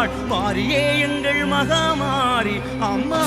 வந்தாள் மாரியே எங்கள் மகாமாரி அம்மா.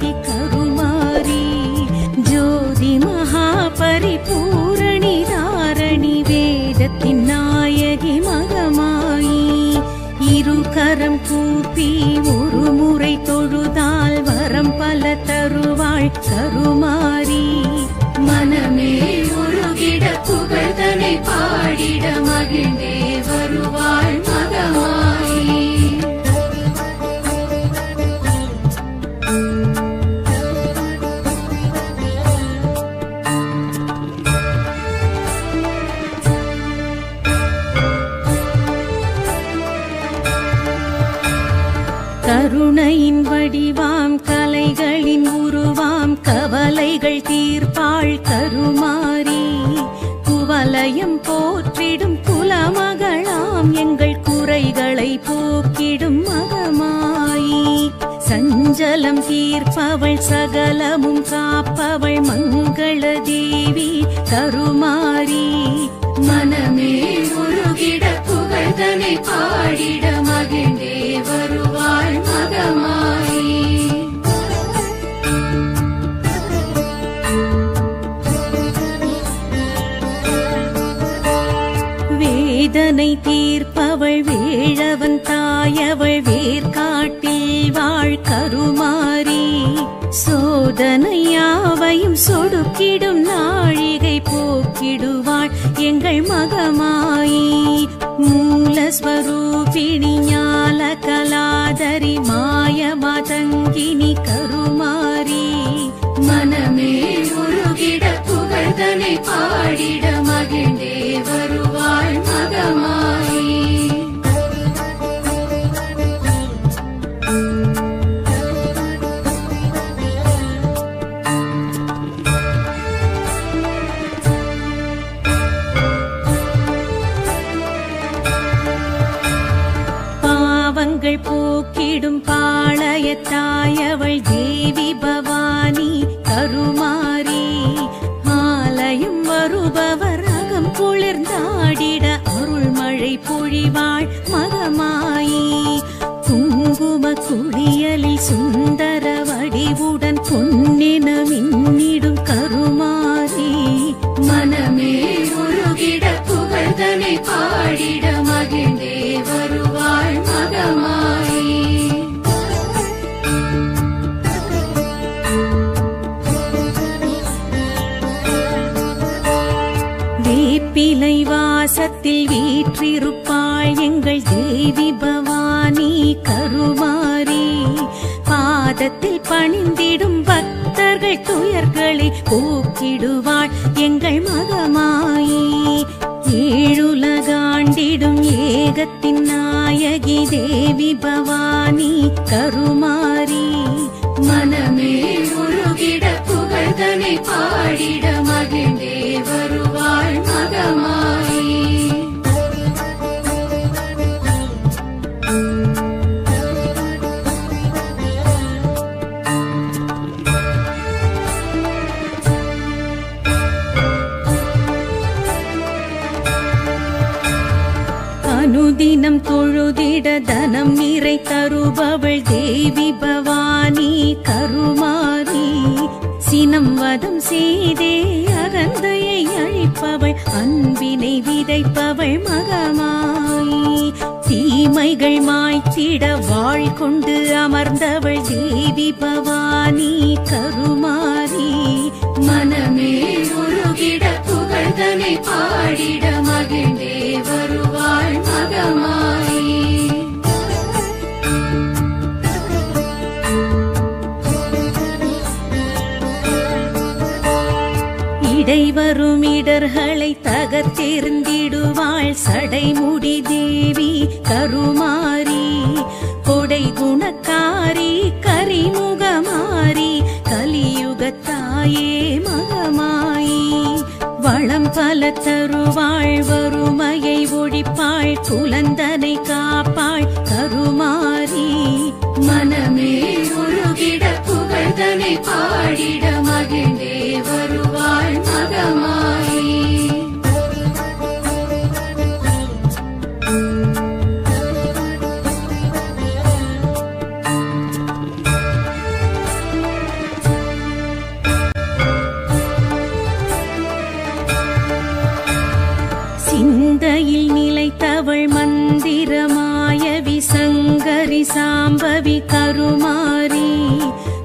一个。கருணையின் வடிவாம் கலைகளின் உருவாம் கவலைகள் தீர்ப்பாள் கருமாறி. குவலயம் போற்றிடும் குலமகளாம் எங்கள் குறைகளை போக்கிடும் மகமாயி. சஞ்சலம் தீர்ப்பவள் சகலமும் காப்பவள் மங்கள தேவி கருமாறி. மனமே உருகிட புகழ்தனை பாடிட வேழவன் தாயவள் வேர்காட்டில் வாழ்கருமாறி சோதனையாவையும் சொடுக்கிடும் நாழிகை போக்கிடுவாள் எங்கள் மகமாயி. மூலஸ்வரூபிணி ஞால கலாதரி மாய மதங்கினி கருமா உபவரகம் குளிர்ந்தாடிட அருள் மழை பொழிவாள் மகமாயி. குங்கும குளியலில் சுந்தர வடிவுடன் பொன்னினமின் வீற்றிருப்பாள் எங்கள் தேவி பவானி கருமாரி பாதத்தில் பணிந்திடும் பக்தர்கள் துயர்களை போக்கிடுவாள் எங்கள் மகமாயி. ஏழுலகாண்டிடும் ஏகத்தின் நாயகி தேவி பவானி கருமாரி மனமே உருகிட புகழ்தனை பாடிட மகிழ்ந்தே வருவாள் மகமா தொழுதிட தனம் நிறை தருபவள் தேவி பவானி கருமாரி. சினம் வதம் செய்தே அகந்தையை அழிப்பவள் அன்பினை விதைப்பவள் மகமாயி. தீமைகள் மாய்த்திட வாழ் கொண்டு அமர்ந்தவள் தேவி பவானி கருமாரி. மனமே உருகிட புகழ்தனை பாடிட மகிழ்ந்தே இடர்களை தகர்த்தெறிந்திடுவாள் சடைமுடி தேவி கருமாரி கொடை குணக்காரி கரிமுகமாரி கலியுகத்தாயே மகமாயி. வளம் பல தருவாள் வறுமையை ஒழிப்பாள் குலந்தனை கா கருமாரி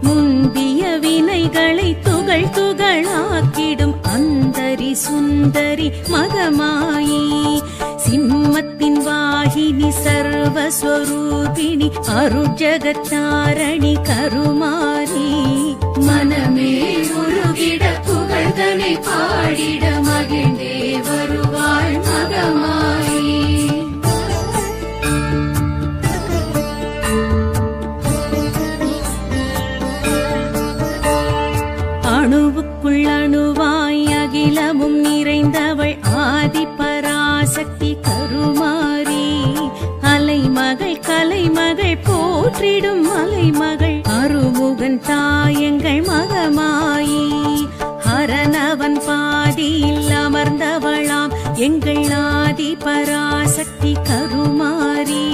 முந்திய வினைகளை துகள் துகளாக்கிடும் அந்தரி சுந்தரி மகமாயி சிம்மத்தின் வாகினி சர்வஸ்வரூபிணி அருஜகத்தாரணி கருமாறி மனமே உருகிட புகழ்தனை பாடிட மகிழ்ந்தே கட்டி கருமாறி அலைமகள் கலைமகள் போற்றிடும் அலைமகள் அருமுகன் தாயங்கள் மகமாயி. ஹரணவன் பாதியில் அமர்ந்தவளாம். எங்கள் ஆதி பராசக்தி கருமாறி.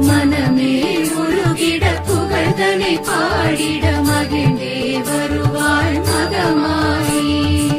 மனமே உருகிட புகழ்தனை பாடிட மகிழ்ந்தே வருவாள் மகமாயி.